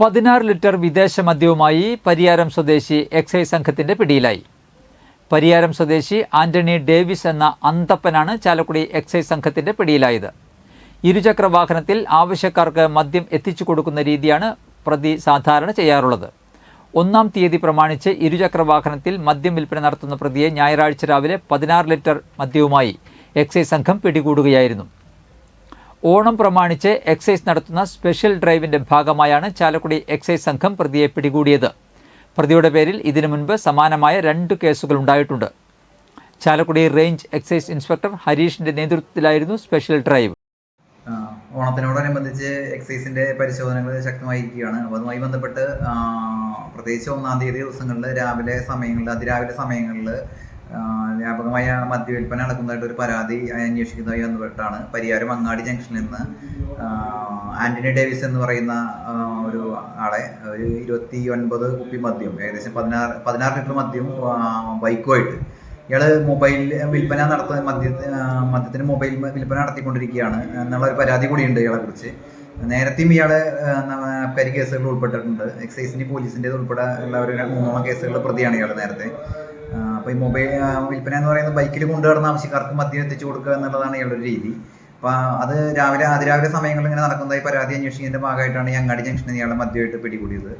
പതിനാറ് ലിറ്റർ വിദേശ മദ്യവുമായി പരിയാരം സ്വദേശി എക്സൈസ് സംഘത്തിന്റെ പിടിയിലായി. പരിയാരം സ്വദേശി ആന്റണി ഡേവിസ് എന്ന അന്തപ്പനാണ് ചാലക്കുടി എക്സൈസ് സംഘത്തിന്റെ പിടിയിലായത്. ഇരുചക്ര വാഹനത്തിൽ ആവശ്യക്കാർക്ക് മദ്യം എത്തിച്ചു കൊടുക്കുന്ന രീതിയാണ് പ്രതി സാധാരണ ചെയ്യാറുള്ളത്. ഒന്നാം തീയതി പ്രമാണിച്ച് ഇരുചക്ര വാഹനത്തിൽ മദ്യം വിൽപ്പന നടത്തുന്ന പ്രതിയെ ഞായറാഴ്ച രാവിലെ പതിനാറ് ലിറ്റർ മദ്യവുമായി എക്സൈസ് സംഘം പിടികൂടുകയായിരുന്നു. ഓണം പ്രമാണിച്ച് എക്സൈസ് നടത്തുന്ന സ്പെഷ്യൽ ഡ്രൈവിന്റെ ഭാഗമായാണ് ചാലക്കുടി എക്സൈസ് സംഘം പ്രതിയെ പിടികൂടിയത്. പ്രതിയുടെ പേരിൽ ഇതിനു മുൻപ് സമാനമായ രണ്ട് കേസുകൾ ഉണ്ടായിട്ടുണ്ട്. ചാലക്കുടി റേഞ്ച് എക്സൈസ് ഇൻസ്പെക്ടർ ഹരീഷിന്റെ നേതൃത്വത്തിലായിരുന്നു സ്പെഷ്യൽ ഡ്രൈവ്. ഓണത്തിനോടനുബന്ധിച്ച് എക്സൈസിന്റെ പരിശോധനകൾ ശക്തമായിരിക്കുകയാണ്. അതുമായി ബന്ധപ്പെട്ട് പ്രത്യേകിച്ച് ഒന്നാം തീയതി ദിവസങ്ങളിൽ രാവിലെ സമയങ്ങളിൽ അതിരാവിലെ സമയങ്ങളിൽ വ്യാപകമായ മദ്യവിൽപ്പന നടക്കുന്നതായിട്ട് ഒരു പരാതി അന്വേഷിക്കുന്നതായി ബന്ധപ്പെട്ടാണ് പരിയാരം അങ്ങാടി ജംഗ്ഷനിൽ നിന്ന് ആന്റണി ഡേവിസ് എന്ന് പറയുന്ന ഒരു ആളെ ഒരു ഇരുപത്തി ഒൻപത് കുപ്പി മദ്യം ഏകദേശം പതിനാറ് പതിനാറ് ലിറ്റർ മദ്യം ബൈക്കുമായിട്ട്. ഇയാൾ മൊബൈൽ വിൽപ്പന നടത്തുന്ന മദ്യ മദ്യത്തിന് മൊബൈൽ വിൽപ്പന നടത്തിക്കൊണ്ടിരിക്കുകയാണ്. എന്നുള്ള ഒരു പരാതി കൂടിയുണ്ട് ഇയാളെ കുറിച്ച്. നേരത്തെയും ഇയാൾ പരി കേസുകൾ ഉൾപ്പെട്ടിട്ടുണ്ട് എക്സൈസിന്റെ പോലീസിന്റെ ഉൾപ്പെടെ ഉള്ള ഒരു മൂന്നോളം കേസുകളുടെ പ്രതിയാണ് ഇയാൾ നേരത്തെ. ആ, അപ്പൊ ഈ മൊബൈൽ വിൽപ്പന എന്ന് പറയുന്നത് ബൈക്കിൽ കൊണ്ടുവരുന്ന ആവശ്യക്കാർക്ക് മദ്യം എത്തിച്ചു കൊടുക്കുക എന്നുള്ളതാണ് ഇയാളുടെ രീതി. അപ്പോൾ അത് രാവിലെ അതിരാവിലെ സമയങ്ങളിൽ ഇങ്ങനെ നടക്കുന്നതായി പരാതി അന്വേഷിക്കുന്നതിന്റെ ഭാഗമായിട്ടാണ് ഈ അങ്ങാടി ജംഗ്ഷനിൽ ഇയാളെ മദ്യമായിട്ട് പിടികൂടിയത്.